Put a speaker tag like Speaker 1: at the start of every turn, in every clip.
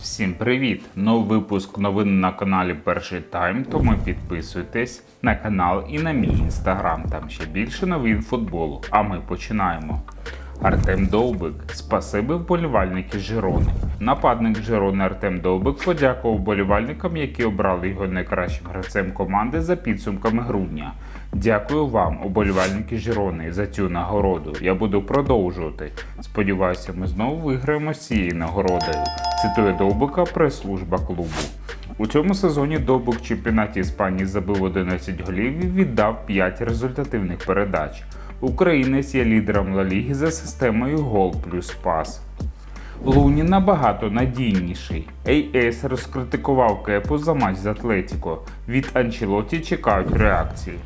Speaker 1: Всім привіт! Новий випуск новин на каналі Перший Тайм. Тому підписуйтесь на канал і на мій інстаграм. Там ще більше новин футболу. А ми починаємо. Артем Довбик. Спасибі вболівальники Жирони. Нападник Жирони Артем Довбик подякував вболівальникам, які обрали його найкращим гравцем команди за підсумками грудня. Дякую вам, уболівальники Жирони, за цю нагороду. Я буду продовжувати. Сподіваюся, ми знову виграємо з цією нагородою. Цитує Довбика прес-служба клубу. У цьому сезоні Довбик в чемпіонаті Іспанії забив 11 голів і віддав 5 результативних передач. Українець є лідером Ла Ліги за системою гол плюс пас. Луні набагато надійніший. АС розкритикував Кепу за матч з Атлетіко. Від Анчелоті чекають реакції.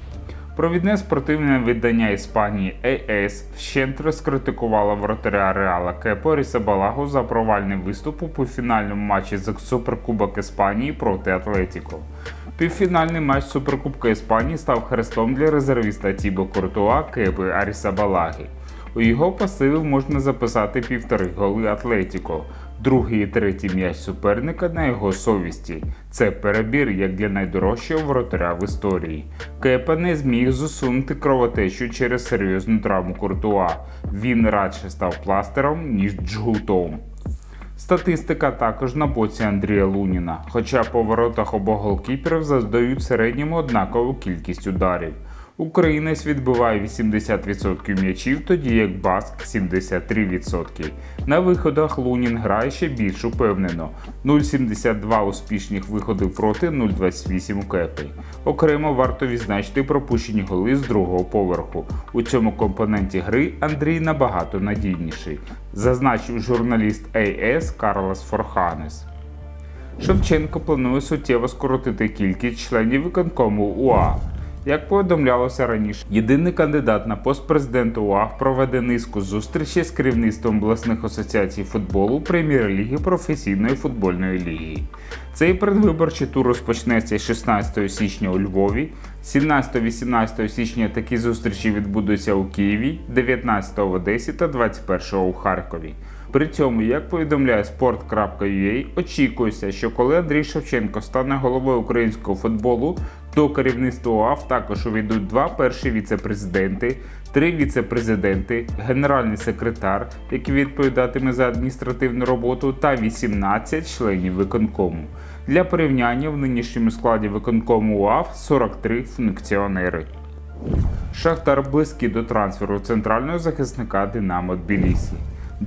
Speaker 1: Провідне спортивне видання Іспанії АС вщент розкритикувало воротаря Реала Кепо Рісабалагу за провальний виступ у півфінальному матчі за Суперкубок Іспанії проти Атлетіко. Півфінальний матч Суперкубка Іспанії став хрестом для резервіста Тібо Куртуа Кепи Арісабалаги. У його пасиві можна записати півтори голи Атлетіко. Другий і третій м'яч суперника на його совісті. Це перебір як для найдорожчого воротаря в історії. Кепа не зміг зусунути кровотечу через серйозну травму Куртуа. Він радше став пластером, ніж джгутом. Статистика також на боці Андрія Луніна, хоча по воротах обох голкіперів заздають середньому однакову кількість ударів. Українець відбиває 80% м'ячів, тоді як Баск 73%. На виходах Лунін грає ще більш упевнено: 0,72 успішних виходів проти 0,28 у кепи. Окремо варто відзначити пропущені голи з другого поверху. У цьому компоненті гри Андрій набагато надійніший, зазначив журналіст АС Карлос Форханес. Шевченко планує суттєво скоротити кількість членів виконкому УА. Як повідомлялося раніше, єдиний кандидат на пост президента УАГ проведе низку зустрічей з керівництвом обласних асоціацій футболу Прем'єр-ліги професійної футбольної ліги. Цей передвиборчий тур розпочнеться 16 січня у Львові, 17-18 січня такі зустрічі відбудуться у Києві, 19 в Одесі та 21 у Харкові. При цьому, як повідомляє sport.ua, очікується, що коли Андрій Шевченко стане головою українського футболу, до керівництва УАФ також увійдуть два перші віце-президенти, три віце-президенти, генеральний секретар, який відповідатиме за адміністративну роботу, та 18 членів виконкому. Для порівняння в нинішньому складі виконкому УАФ 43 функціонери. Шахтар близький до трансферу центрального захисника Динамо Тбілісі.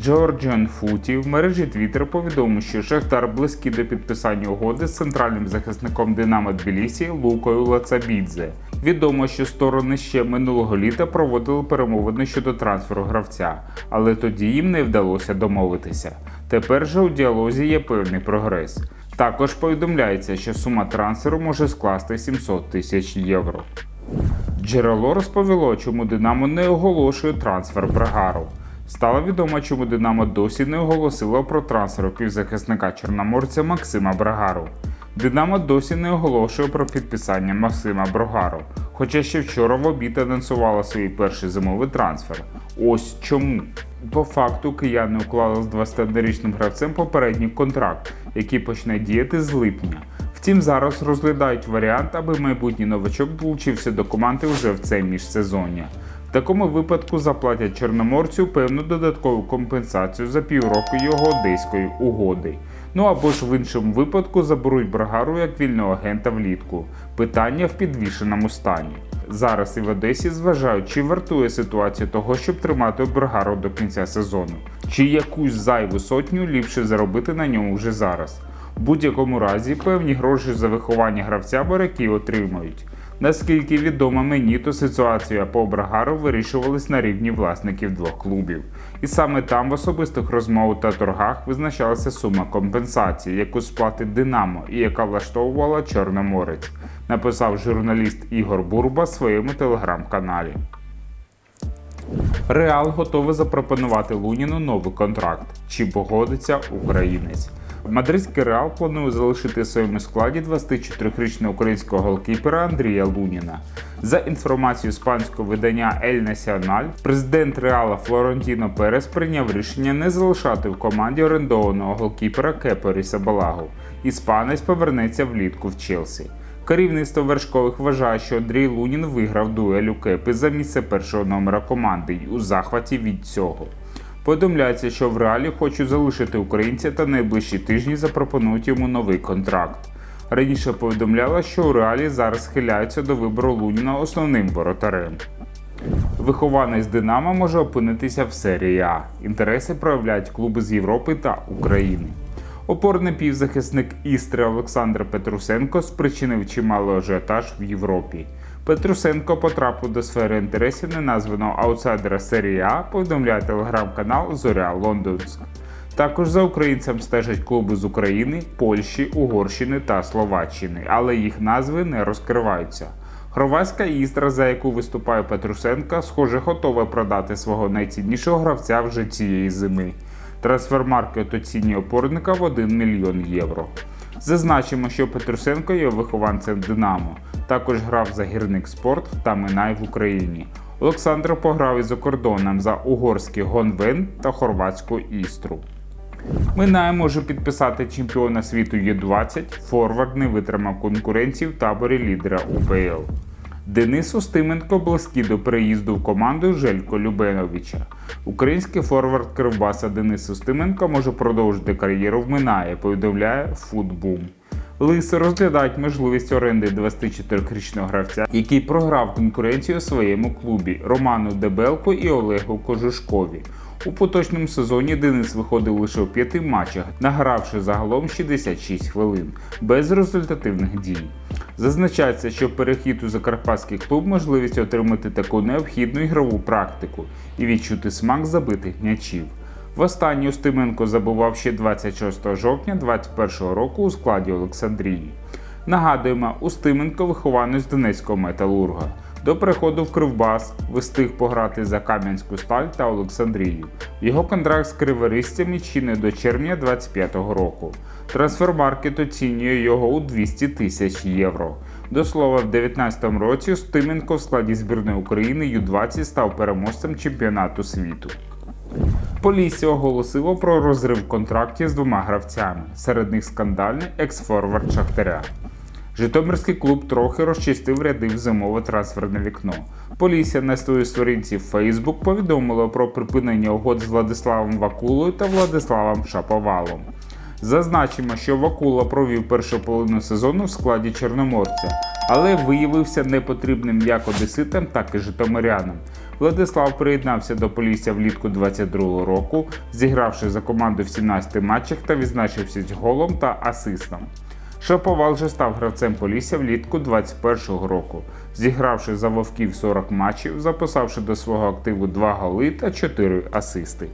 Speaker 1: Джорджіан Футі в мережі Twitter повідомив, що Шахтар близький до підписання угоди з центральним захисником Динамо Тбілісі Лукою Лацабідзе. Відомо, що сторони ще минулого літа проводили перемовини щодо трансферу гравця, але тоді їм не вдалося домовитися. Тепер же у діалозі є певний прогрес. Також повідомляється, що сума трансферу може скласти 700 тисяч євро. Джерело розповіло, чому Динамо не оголошує трансфер Брагару. Стало відомо, чому Динамо досі не оголосило про трансфер півзахисника чорноморця Максима Брагару. Динамо досі не оголошує про підписання Максима Брагару, хоча ще вчора в обід анонсувала свій перший зимовий трансфер. Ось чому. По факту кияни уклали з 21-річним гравцем попередній контракт, який почне діяти з липня. Втім, зараз розглядають варіант, аби майбутній новачок долучився до команди вже в це міжсезоння. Такому випадку заплатять чорноморцю певну додаткову компенсацію за півроку його одеської угоди. Ну або ж в іншому випадку заберуть брагару як вільного агента влітку. Питання в підвішеному стані. Зараз і в Одесі зважають, чи вартує ситуація того, щоб тримати брагару до кінця сезону, чи якусь зайву сотню ліпше заробити на ньому вже зараз. В будь-якому разі певні гроші за виховання гравця моряки отримають. Наскільки відомо мені, то ситуація по Брагару вирішувалась на рівні власників двох клубів. І саме там в особистих розмовах та торгах визначалася сума компенсації, яку сплатить Динамо і яка влаштовувала Чорноморець, написав журналіст Ігор Бурба в своєму телеграм-каналі. Реал готовий запропонувати Луніну новий контракт. Чи погодиться українець? Мадридський Реал планує залишити в своєму складі 24-річного українського голкіпера Андрія Луніна. За інформацією іспанського видання El Nacional, президент Реала Флорентіно Перес прийняв рішення не залишати в команді орендованого голкіпера Кепо Рісабалагу. Іспанець повернеться влітку в Челсі. Керівництво вершкових вважає, що Андрій Лунін виграв дуель у Кепи за місце першого номера команди і у захваті від цього. Повідомляється, що в реалі хочуть залишити українця та найближчі тижні запропонують йому новий контракт. Раніше повідомляла, що у реалі зараз схиляються до вибору Луніна основним воротарем. Вихованець Динамо може опинитися в серії А. Інтереси проявляють клуби з Європи та України. Опорний півзахисник Істри Олександр Петрусенко спричинив чимало ажіотаж в Європі. Петрусенко потрапив до сфери інтересів неназваного аутсайдера серії А, повідомляє телеграм-канал Зоря Лондонськ. Також за українцем стежать клуби з України, Польщі, Угорщини та Словаччини, але їх назви не розкриваються. Хорватська істра, за яку виступає Петрусенка, схоже, готова продати свого найціннішого гравця вже цієї зими. Трансфермаркет оцінює опорника в 1 мільйон євро. Зазначимо, що Петрусенко є вихованцем Динамо. Також грав за гірник спорт та Минай в Україні. Олександр пограв із за кордоном за угорський Гонвен та хорватську Істру. Минай може підписати чемпіона світу Є20, Форвард не витримав конкуренції в таборі лідера УПЛ. Денис Устименко близький до переїзду в команду Желько Любеновича. Український форвард Кривбаса Денис Устименко може продовжити кар'єру в Минає, повідомляє Футбум. Лиси розглядають можливість оренди 24-річного гравця, який програв конкуренцію своєму клубі Роману Дебелко і Олегу Кожушкові. У поточному сезоні Денис виходив лише у п'яти матчах, награвши загалом 66 хвилин, без результативних дій. Зазначається, що перехід у закарпатський клуб можливість отримати таку необхідну ігрову практику і відчути смак забитих м'ячів. Востаннє Устименко забував ще 26 жовтня 2021 року у складі Олександрії. Нагадуємо, Устименко вихованець Донецького металурга. До переходу в Кривбас встиг пограти за Кам'янську сталь та Олександрію. Його контракт з криворізцями чинить до червня 2025 року. Трансфермаркет оцінює його у 200 тисяч євро. До слова, в 2019 році Устименко в складі збірної України Ю-20 став переможцем чемпіонату світу. Полісся оголосило про розрив контрактів з двома гравцями. Серед них скандальний екс-форвард Шахтаря. Житомирський клуб трохи розчистив ряди в зимове трансферне вікно. Полісся на своїй сторінці в Facebook повідомила про припинення угод з Владиславом Вакулою та Владиславом Шаповалом. Зазначимо, що Вакула провів першу половину сезону в складі Чорноморця, але виявився непотрібним як одеситам, так і житомирянам. Владислав приєднався до Полісся влітку 22 року, зігравши за команду в 17 матчах та відзначився голом та асистом. Шаповал же став гравцем Полісся влітку 21 року, зігравши за вовків 40 матчів, записавши до свого активу 2 голи та 4 асисти.